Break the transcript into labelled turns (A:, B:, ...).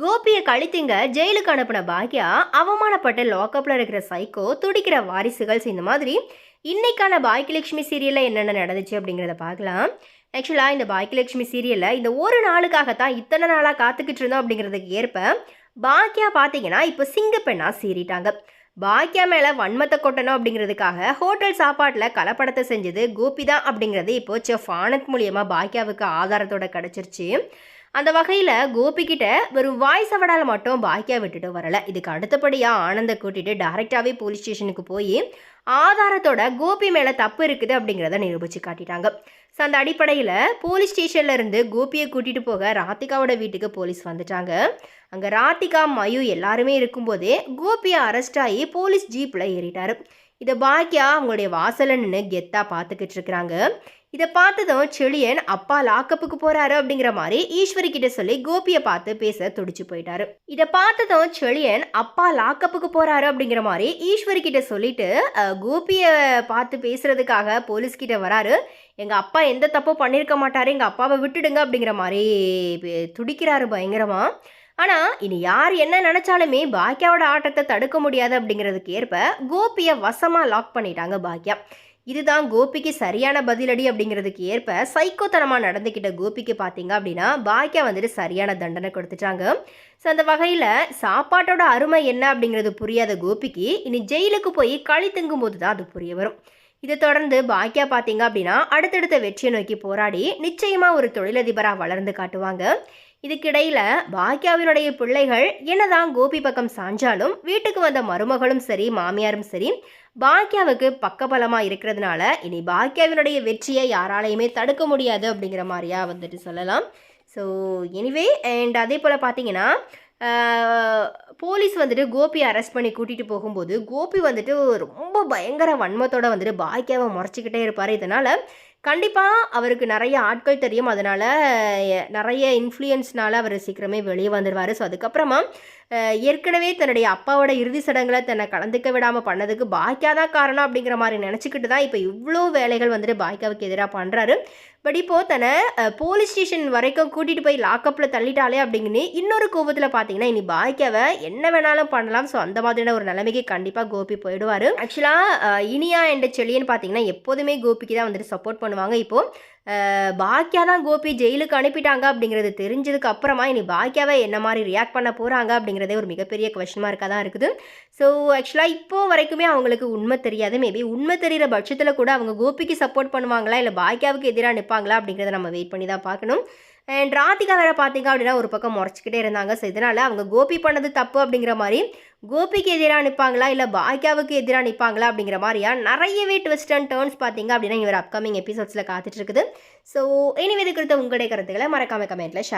A: கோபியை கழித்திங்க ஜெயிலுக்கு அனுப்பின பாக்யா அவமானப்பட்ட லாக்அப்ல இருக்கிற சைக்கோ துடிக்கிற வாரிசுகள்ஸ் இந்த மாதிரி இன்னைக்கான பாக்கியலட்சுமி சீரியலில் என்னென்ன நடந்துச்சு அப்படிங்கிறத பார்க்கலாம். ஆக்சுவலாக இந்த பாக்கியலட்சுமி சீரியலில் இந்த ஒரு நாளுக்காகத்தான் இத்தனை நாளாக காத்துக்கிட்டு இருந்தோம் அப்படிங்கிறதுக்கு ஏற்ப பாக்கியா பார்த்தீங்கன்னா இப்போ சிங்கப்பெண்ணாக சீறிட்டாங்க பாக்கியா மேலே வன்மத்தை கொட்டணும் அப்படிங்கிறதுக்காக ஹோட்டல் சாப்பாட்டில் கலப்படத்தை செஞ்சது கோபி தான் அப்படிங்கிறது இப்போ செஃப் ஆனந்த் மூலியமாக பாக்கியாவுக்கு ஆதாரத்தோட கிடச்சிருச்சு. அந்த வகையில் கோபிக்கிட்ட வெறும் வாய்ஸ் அவடால் மட்டும் பாக்கியா விட்டுட்டு வரல. இதுக்கு அடுத்தபடியாக ஆனந்தை கூட்டிகிட்டு டைரெக்டாகவே போலீஸ் ஸ்டேஷனுக்கு போய் ஆதாரத்தோட கோபி மேலே தப்பு இருக்குது அப்படிங்கிறத நிரூபித்து காட்டிட்டாங்க. ஸோ அந்த அடிப்படையில் போலீஸ் ஸ்டேஷனில் இருந்து கோபியை கூட்டிகிட்டு போக ராத்திகாவோட வீட்டுக்கு போலீஸ் வந்துட்டாங்க. அங்கே ராத்திகா மயு எல்லாருமே இருக்கும்போதே கோபியை அரெஸ்ட் ஆகி போலீஸ் ஜீப்பில் ஏறிட்டார். இதை பாக்கியா அவங்களுடைய வாசல்ல நின்று கெத்தாக பார்த்துக்கிட்டு இருக்கிறாங்க. இதை பார்த்ததும் செழியன் அப்பா லாக்கப்புக்கு போறாரு அப்படிங்கிற மாதிரி ஈஸ்வரி கிட்ட சொல்லி கோபியை பார்த்து பேச துடிச்சு போயிட்டாரு. இதை பார்த்ததும் செழியன் அப்பா லாக்கப்புக்கு போறாரு அப்படிங்கிற மாதிரி ஈஸ்வரி கிட்ட சொல்லிட்டு கோபியை பார்த்து பேசுறதுக்காக போலீஸ் கிட்ட வராரு. எங்க அப்பா எந்த தப்பும் பண்ணியிருக்க மாட்டாரு. எங்க அப்பாவை விட்டுடுங்க அப்படிங்கிற மாதிரி துடிக்கிறாரு பயங்கரமா. ஆனா இனி யார் என்ன நினைச்சாலுமே பாக்கியாவோட ஆட்டத்தை தடுக்க முடியாது அப்படிங்கிறதுக்கு ஏற்ப கோபியை வசமா லாக் பண்ணிட்டாங்க பாக்கியா இதுதான் கோபிக்கு சரியான பதிலடி அப்படிங்கிறதுக்கு ஏற்ப சைக்கோத்தனமாக நடந்துக்கிட்ட கோபிக்கு பார்த்தீங்க அப்படின்னா பாக்கியா வந்துட்டு சரியான தண்டனை கொடுத்துட்டாங்க. ஸோ அந்த வகையில் சாப்பாட்டோட அருமை என்ன அப்படிங்கிறது புரியாத கோபிக்கு இனி ஜெயிலுக்கு போய் களி தங்கும் போது தான் அது புரிய வரும். இதை தொடர்ந்து பாக்கியா பார்த்தீங்க அப்படின்னா அடுத்தடுத்த வெற்றியை நோக்கி போராடி நிச்சயமாக ஒரு தொழிலதிபராக வளர்ந்து காட்டுவாங்க. இதுக்கிடையில் பாக்கியாவினுடைய பிள்ளைகள் என்னதான் கோபி பக்கம் சாஞ்சாலும் வீட்டுக்கு வந்த மருமகளும் சரி மாமியாரும் சரி பாக்கியாவுக்கு பக்கபலமாக இருக்கிறதுனால இனி பாக்கியாவினுடைய வெற்றியை யாராலையுமே தடுக்க முடியாது அப்படிங்கிற மாதிரியா வந்துட்டு சொல்லலாம். ஸோ எனிவே அண்ட் அதே போல் பார்த்தீங்கன்னா போலீஸ் வந்துட்டு கோபியை அரெஸ்ட் பண்ணி கூட்டிகிட்டு போகும்போது கோபி வந்துட்டு ரொம்ப பயங்கர வன்மத்தோட வந்துட்டு பாக்கியாவை முறைச்சிக்கிட்டே இருப்பார். இதனால் கண்டிப்பாக அவருக்கு நிறைய ஆட்கள் தெரியும். அதனால் நிறைய இன்ஃப்ளூயன்ஸ்னால அவர் சீக்கிரமே வெளியே வந்துடுவார் ஸோ அதுக்கப்புறமா ஏற்கனவே தன்னுடைய அப்பாவோட இறுதி சடங்குல தன்னை கலந்துக்க விடாமல் பண்ணதுக்கு பாக்கியா தான் காரணம் அப்படிங்கிற மாதிரி நினச்சிக்கிட்டு தான் இப்போ இவ்வளோ வேலைகள் வந்துட்டு பாக்கியாவுக்கு எதிராக பண்ணுறாரு பட் இப்போது தன்னை போலீஸ் ஸ்டேஷன் வரைக்கும் கூட்டிகிட்டு போய் லாக்கப்பில் தள்ளிட்டாலே அப்படிங்கன்னு இன்னொரு கோபத்தில் பார்த்தீங்கன்னா இனி பாக்கியாவை என்ன வேணாலும் பண்ணலாம். ஸோ அந்த மாதிரியான ஒரு நிலைமைக்கு கண்டிப்பாக கோபி போயிடுவார். ஆக்சுவலாக இனியா என்ற செல்லியன்னு பார்த்தீங்கன்னா எப்போதுமே கோபிக்கு தான் வந்துட்டு சப்போர்ட் பண்ணுவாங்க. இப்போது பாக்கியா தான் கோபி ஜெயிலுக்கு அனுப்பிட்டாங்க அப்படிங்கிறது தெரிஞ்சதுக்கு அப்புறமா இனி பாக்கியாவை என்ன மாதிரி ரியாக்ட் பண்ண போகிறாங்க அப்படிங்கிறதே ஒரு மிகப்பெரிய கொஷன் மார்க்காக தான் இருக்குது. ஸோ ஆக்சுவலாக இப்போ வரைக்குமே அவங்களுக்கு உண்மை தெரியாது. மேபி உண்மை தெரிகிற பட்சத்தில் கூட அவங்க கோபிக்கு சப்போர்ட் பண்ணுவாங்களா? இல்லை பாக்கியாவுக்கு எதிராக நிற்பாங்களா அப்படிங்கிறத நம்ம வெயிட் பண்ணி தான் பார்க்கணும். அண்ட் ராதிகா வேற பார்த்தீங்க அப்படின்னா ஒரு பக்கம் முறைச்சிக்கிட்டே இருந்தாங்க. ஸோ இதனால் அவங்க கோபி பண்ணது தப்பு அப்படிங்கிற மாதிரி கோபிக்கு எதிராக நிற்பாங்களா இல்லை பாக்யாவுக்கு எதிராக நிற்பாங்களா அப்படிங்கிற மாதிரியா? நிறையவே ட்விஸ்ட் அண்ட் டேர்ன்ஸ் பார்த்தீங்க அப்படின்னா இவர் அப்கமிங் எபிசோட்ஸில் காத்துட்டு இருக்குது. ஸோ இனிமே இது குறித்த உங்களுடைய கருத்துக்களை மறக்காம கமெண்ட்டில் ஷேர்